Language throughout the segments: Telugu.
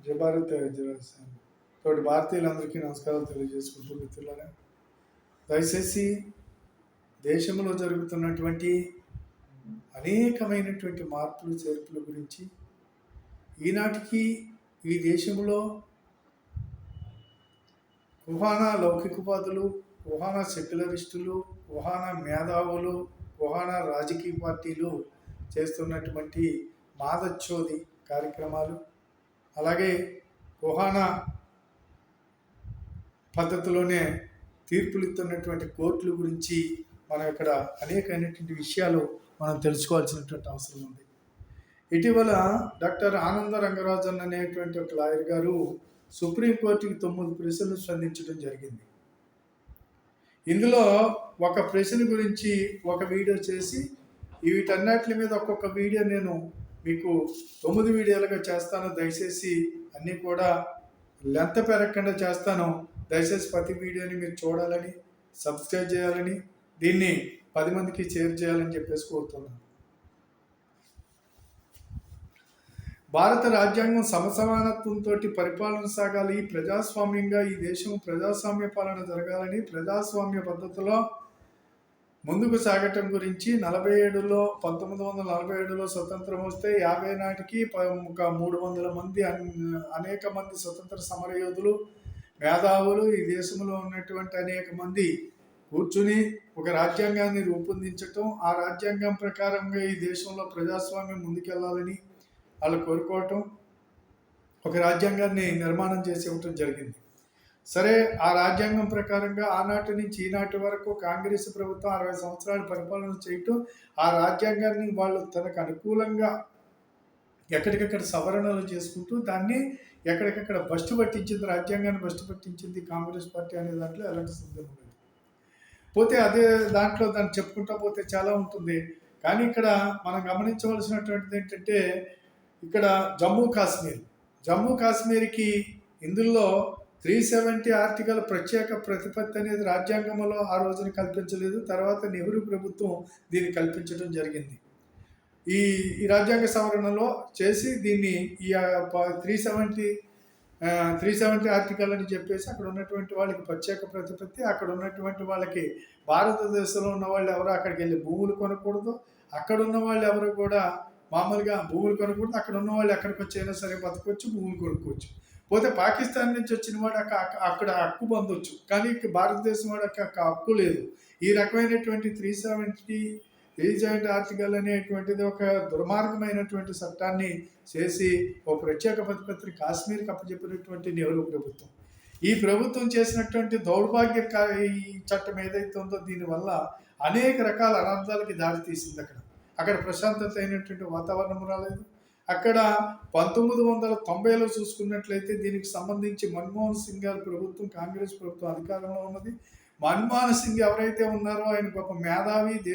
జయ భారత్ తోటి భారతీయులందరికీ నమస్కారాలు తెలియజేసుకుంటూ మిత్రులారా దయచేసి దేశంలో జరుగుతున్నటువంటి అనేకమైనటువంటి మార్పులు చేర్పుల గురించి ఈనాటికి ఈ దేశంలో కుహానా లౌకికవాదులు కుహానా సెక్యులరిస్టులు కుహానా మేధావులు కుహానా రాజకీయ పార్టీలు చేస్తున్నటువంటి మాదచ్చోది కార్యక్రమాలు అలాగే కుహానా పద్ధతిలోనే తీర్పులు ఇస్తున్నటువంటి కోర్టుల గురించి మనం ఇక్కడ అనేకమైనటువంటి విషయాలు మనం తెలుసుకోవాల్సినటువంటి అవసరం ఉంది. ఇటీవల డాక్టర్ ఆనంద రంగరాజన్ అనేటువంటి ఒక లాయర్ గారు సుప్రీంకోర్టుకి తొమ్మిది ప్రశ్నలు స్పందించడం జరిగింది. ఇందులో ఒక ప్రశ్న గురించి ఒక వీడియో చేసి వీటన్నిటి మీద ఒక్కొక్క వీడియో నేను మీకు తొమ్మిది వీడియోలుగా చేస్తాను. దయచేసి అన్నీ కూడా లెంత పెరగకుండా చేస్తాను. దయచేసి ప్రతి వీడియోని మీరు చూడాలని సబ్స్క్రైబ్ చేయాలని దీన్ని పది మందికి షేర్ చేయాలని చెప్పేసి కోరుతున్నాను. భారత రాజ్యాంగం సమసమానత్వంతో పరిపాలన సాగాలి. ప్రజాస్వామ్యంగా ఈ దేశం ప్రజాస్వామ్య పాలన జరగాలని ప్రజాస్వామ్య పద్ధతిలో ముందుకు సాగటం గురించి నలభై ఏడులో పంతొమ్మిది వందల నలభై ఏడులో స్వతంత్రం వస్తే యాభై నాటికి ప- ఒక మూడు వందల మంది అనేక మంది స్వతంత్ర సమరయోధులు మేధావులు ఈ దేశంలో ఉన్నటువంటి అనేక మంది కూర్చుని ఒక రాజ్యాంగాన్ని రూపొందించటం ఆ రాజ్యాంగం ప్రకారంగా ఈ దేశంలో ప్రజాస్వామ్యం ముందుకెళ్ళాలని వాళ్ళు కోరుకోవటం ఒక రాజ్యాంగాన్ని నిర్మాణం చేసి ఇవ్వటం జరిగింది. సరే ఆ రాజ్యాంగం ప్రకారంగా ఆనాటి నుంచి ఈనాటి వరకు కాంగ్రెస్ ప్రభుత్వం అరవై సంవత్సరాలు పరిపాలన చేయటం ఆ రాజ్యాంగాన్ని వాళ్ళు తనకు అనుకూలంగా ఎక్కడికక్కడ సవరణలు చేసుకుంటూ దాన్ని ఎక్కడికక్కడ బస్టు పట్టించింది రాజ్యాంగాన్ని బస్టు పట్టించింది కాంగ్రెస్ పార్టీ అనే దాంట్లో ఎలాంటి సందేహం లేదు. పోతే అదే దాంట్లో దాన్ని చెప్పుకుంటా పోతే చాలా ఉంటుంది. కానీ ఇక్కడ మనం గమనించవలసినటువంటిది ఏంటంటే ఇక్కడ జమ్మూ కాశ్మీర్. జమ్మూ కాశ్మీర్కి ఇందులో త్రీ సెవెంటీ ఆర్టికల్ ప్రత్యేక ప్రతిపత్తి అనేది రాజ్యాంగంలో ఆ రోజున కల్పించలేదు తర్వాత నెహ్రూ ప్రభుత్వం దీన్ని కల్పించడం జరిగింది. ఈ ఈ రాజ్యాంగ సవరణలో చేసి దీన్ని ఈ three seventy three seventy article అని చెప్పేసి అక్కడ ఉన్నటువంటి వాళ్ళకి ప్రత్యేక ప్రతిపత్తి అక్కడ ఉన్నటువంటి వాళ్ళకి భారతదేశంలో ఉన్న వాళ్ళు ఎవరు అక్కడికి వెళ్ళి భూములు కొనకూడదు అక్కడ ఉన్న వాళ్ళు ఎవరు కూడా మామూలుగా భూములు కొనకూడదు అక్కడ ఉన్న వాళ్ళు ఎక్కడికి వచ్చైనా సరే బతకొచ్చు భూములు కొనుక్కోవచ్చు. పోతే పాకిస్తాన్ నుంచి వచ్చిన వాడు అక్కడ హక్కు పొందొచ్చు. కానీ భారతదేశం వాడు అక్క హక్కు లేదు. ఈ రకమైనటువంటి త్రీ సెవెంటీ త్రీ ఆర్టికల్ అనేటువంటిది ఒక దుర్మార్గమైనటువంటి చట్టాన్ని చేసి ఒక ప్రత్యేక ప్రతిపత్తి కాశ్మీర్కి అప్పచెప్పినటువంటి నెహ్రూ ప్రభుత్వం. ఈ ప్రభుత్వం చేసినటువంటి దౌర్భాగ్య ఈ చట్టం ఏదైతే ఉందో దీనివల్ల అనేక రకాల అనర్థాలకి దారితీసింది అక్కడ. అక్కడ ప్రశాంతత అయినటువంటి వాతావరణం రాలేదు. అక్కడ పంతొమ్మిది వందల తొంభైలో చూసుకున్నట్లయితే దీనికి సంబంధించి మన్మోహన్ సింగ్ గారి ప్రభుత్వం కాంగ్రెస్ ప్రభుత్వం అధికారంలో ఉన్నది. మన్మోహన్ సింగ్ ఎవరైతే ఉన్నారో ఆయన గొప్ప మేధావి దే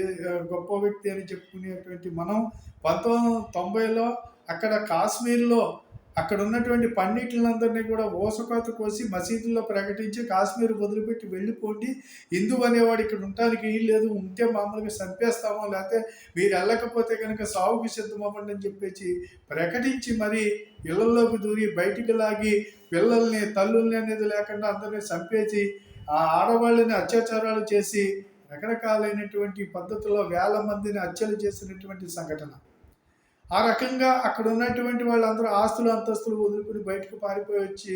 గొప్ప వ్యక్తి అని చెప్పుకునేటువంటి మనం పంతొమ్మిది వందల తొంభైలో అక్కడ కాశ్మీర్లో అక్కడ ఉన్నటువంటి పండితులందరినీ కూడా ఓసపాత కోసి మసీదుల్లో ప్రకటించి కాశ్మీర్ వదిలిపెట్టి వెళ్ళిపోండి. హిందూ అనేవాడు ఇక్కడ ఉండటానికి వీలు లేదు. ఉంటే మామూలుగా చంపేస్తామో లేకపోతే మీరు వెళ్ళకపోతే కనుక సాగుకి సిద్ధమవ్వండి అని చెప్పేసి ప్రకటించి మరి ఇళ్ళలోకి దూరి బయటికి లాగి పిల్లల్ని తల్లుల్ని అనేది లేకుండా అందరినీ చంపేసి ఆ ఆడవాళ్ళని అత్యాచారాలు చేసి రకరకాలైనటువంటి పద్ధతుల్లో వేల మందిని హత్యలు చేసినటువంటి సంఘటన. ఆ రకంగా అక్కడ ఉన్నటువంటి వాళ్ళందరూ ఆస్తులు అంతస్తులు వదులుకుని బయటకు పారిపోయి వచ్చి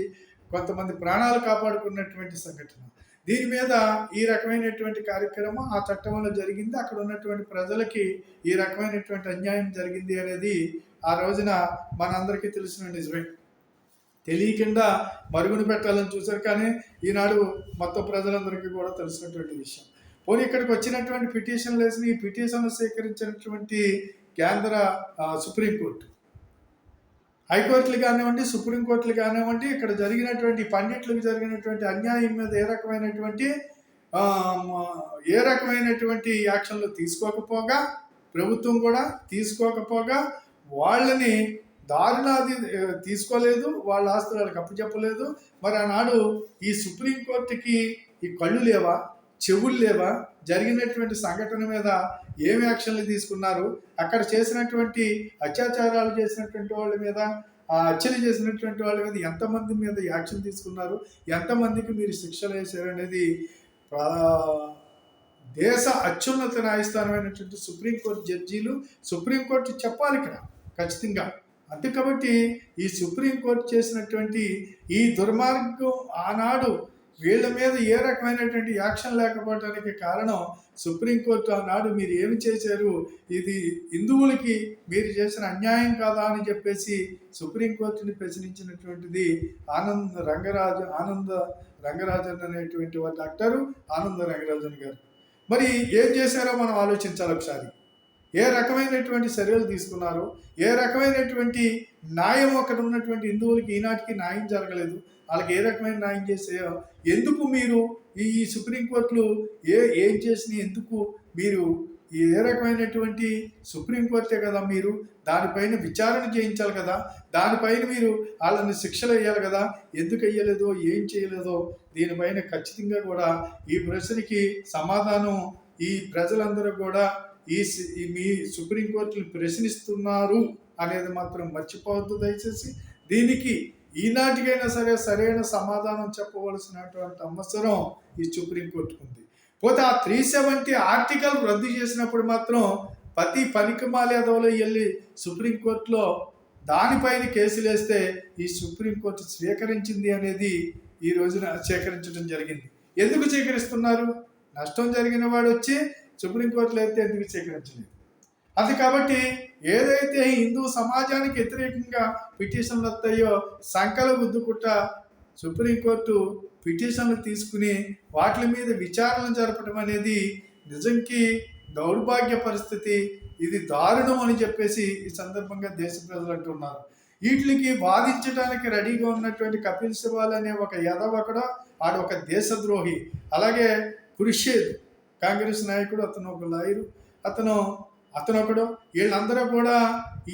కొంతమంది ప్రాణాలు కాపాడుకున్నటువంటి సంఘటన. దీని మీద ఈ రకమైనటువంటి కార్యక్రమం ఆ చట్టంలో జరిగింది. అక్కడ ఉన్నటువంటి ప్రజలకి ఈ రకమైనటువంటి అన్యాయం జరిగింది అనేది ఆ రోజున మనందరికీ తెలిసిన నిజమే. తెలియకుండా మరుగున పెట్టాలని చూశారు కానీ ఈనాడు మొత్తం ప్రజలందరికీ కూడా తెలిసినటువంటి విషయం. పోనీ ఇక్కడికి వచ్చినటువంటి పిటిషన్లు వేసిన ఈ పిటిషన్లు సేకరించినటువంటి కేంద్ర సుప్రీంకోర్టు. హైకోర్టులు కానివ్వండి సుప్రీంకోర్టులు కానివ్వండి ఇక్కడ జరిగినటువంటి పండిట్లకు జరిగినటువంటి అన్యాయం మీద ఏ రకమైనటువంటి ఏ రకమైనటువంటి యాక్షన్లు తీసుకోకపోగా ప్రభుత్వం కూడా తీసుకోకపోగా వాళ్ళని దారుణాది తీసుకోలేదు వాళ్ళ ఆస్తులు వాళ్ళకి అప్పచెప్పలేదు. మరి ఆనాడు ఈ సుప్రీంకోర్టుకి ఈ కళ్ళు లేవా? చెవులు లేవా? జరిగినటువంటి సంఘటన మీద ఏమి యాక్షన్లు తీసుకున్నారు? అక్కడ చేసినటువంటి అత్యాచారాలు చేసినటువంటి వాళ్ళ మీద ఆ హత్యలు చేసినటువంటి వాళ్ళ మీద ఎంతమంది మీద యాక్షన్ తీసుకున్నారు? ఎంతమందికి మీరు శిక్షలు వేశారు అనేది దేశ అత్యున్నత న్యాయస్థానమైనటువంటి సుప్రీంకోర్టు జడ్జీలు సుప్రీంకోర్టు చెప్పాలి ఇక్కడ ఖచ్చితంగా. అంతే కాబట్టి ఈ సుప్రీంకోర్టు చేసినటువంటి ఈ దుర్మార్గం ఆనాడు వీళ్ళ మీద ఏ రకమైనటువంటి యాక్షన్ లేకపోవడానికి కారణం సుప్రీంకోర్టు ఆనాడు మీరు ఏమి చేశారు? ఇది హిందువులకి మీరు చేసిన అన్యాయం కాదా అని చెప్పేసి సుప్రీంకోర్టుని ప్రశ్నించినటువంటిది ఆనంద్ రంగరాజు ఆనంద రంగరాజన్ అనేటువంటి వారి డాక్టరు ఆనంద రంగరాజన్ గారు. మరి ఏం చేశారో మనం ఆలోచించాలి ఒకసారి. ఏ రకమైనటువంటి చర్యలు తీసుకున్నారు ఏ రకమైనటువంటి న్యాయం అక్కడ ఉన్నటువంటి హిందువులకి ఈనాటికి న్యాయం జరగలేదు వాళ్ళకి ఏ రకమైన న్యాయం చేసాయో ఎందుకు మీరు ఈ సుప్రీంకోర్టులు ఏ ఏం చేసిన ఎందుకు మీరు ఏ రకమైనటువంటి సుప్రీంకోర్టే కదా మీరు దానిపైన విచారణ చేయించాలి కదా దానిపైన మీరు వాళ్ళని శిక్షలు వేయాలి కదా ఎందుకు వేయలేదో ఏం చేయలేదో దీనిపైన ఖచ్చితంగా కూడా ఈ ప్రశ్నకి సమాధానం ఈ ప్రజలందరూ కూడా ఈ మీ సుప్రీంకోర్టుని ప్రశ్నిస్తున్నారు అనేది మాత్రం మర్చిపోవద్దు దయచేసి. దీనికి ఈనాటికైనా సరే సరైన సమాధానం చెప్పవలసినటువంటి అవసరం ఈ సుప్రీంకోర్టుకు ఉంది. పోతే ఆ త్రీ సెవెంటీ ఆర్టికల్ రద్దు చేసినప్పుడు మాత్రం ప్రతి పనికిమాల అదవలో వెళ్ళి సుప్రీంకోర్టులో దానిపైన కేసులు వేస్తే ఈ సుప్రీంకోర్టు స్వీకరించింది అనేది ఈ రోజున స్వీకరించడం జరిగింది. ఎందుకు స్వీకరిస్తున్నారు? నష్టం జరిగిన వాడు వచ్చి సుప్రీంకోర్టులో అయితే ఎందుకు స్వీకరించలేదు? అది కాబట్టి ఏదైతే హిందూ సమాజానికి వ్యతిరేకంగా పిటిషన్లు వస్తాయో సంకల గుద్దుకుట్ట సుప్రీంకోర్టు పిటిషన్లు తీసుకుని వాటి మీద విచారణ జరపడం అనేది నిజంకి దౌర్భాగ్య పరిస్థితి. ఇది దారుణం అని చెప్పేసి ఈ సందర్భంగా దేశ ప్రజలు అంటున్నారు. వీటికి వాదించడానికి రెడీగా ఉన్నటువంటి కపిల్ సిబాల్ అనే ఒక యదవ కూడా ఆడు ఒక దేశద్రోహి. అలాగే కురుషేద్. కాంగ్రెస్ నాయకుడు అతను ఒక లాయరు. అతను అతను ఒకడు. వీళ్ళందరూ కూడా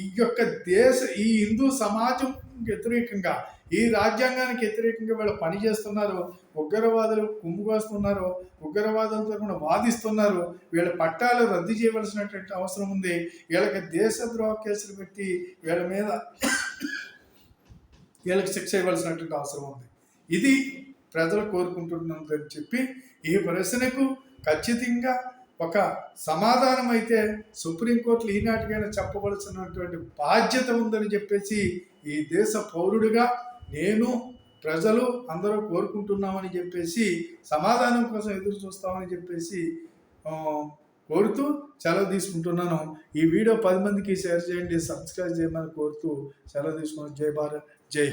ఈ యొక్క దేశ ఈ హిందూ సమాజం వ్యతిరేకంగా ఈ రాజ్యాంగానికి వ్యతిరేకంగా వీళ్ళు పనిచేస్తున్నారు ఉగ్రవాదులు కుమ్ముకొస్తున్నారు ఉగ్రవాదుల తరఫున వాదిస్తున్నారు. వీళ్ళ పట్టాలు రద్దు చేయవలసినటువంటి అవసరం ఉంది. వీళ్ళకి దేశద్రోహ కేసులు పెట్టి వీళ్ళ మీద వీళ్ళకి శిక్ష ఇవ్వాల్సినటువంటి అవసరం ఉంది. ఇది ప్రజలు కోరుకుంటున్నదని చెప్పి ఈ ప్రశ్నకు ఖచ్చితంగా ఒక సమాధానం అయితే సుప్రీంకోర్టులు ఈనాటికైనా చెప్పవలసినటువంటి బాధ్యత ఉందని చెప్పేసి ఈ దేశ పౌరుడిగా నేను ప్రజలు అందరూ కోరుకుంటున్నామని చెప్పేసి సమాధానం కోసం ఎదురు చూస్తామని చెప్పేసి కోరుతూ సెలవు తీసుకుంటున్నాను. ఈ వీడియో పది మందికి షేర్ చేయండి సబ్స్క్రైబ్ చేయమని కోరుతూ సెలవు తీసుకున్నాను. జై భారత్ జై హింద్.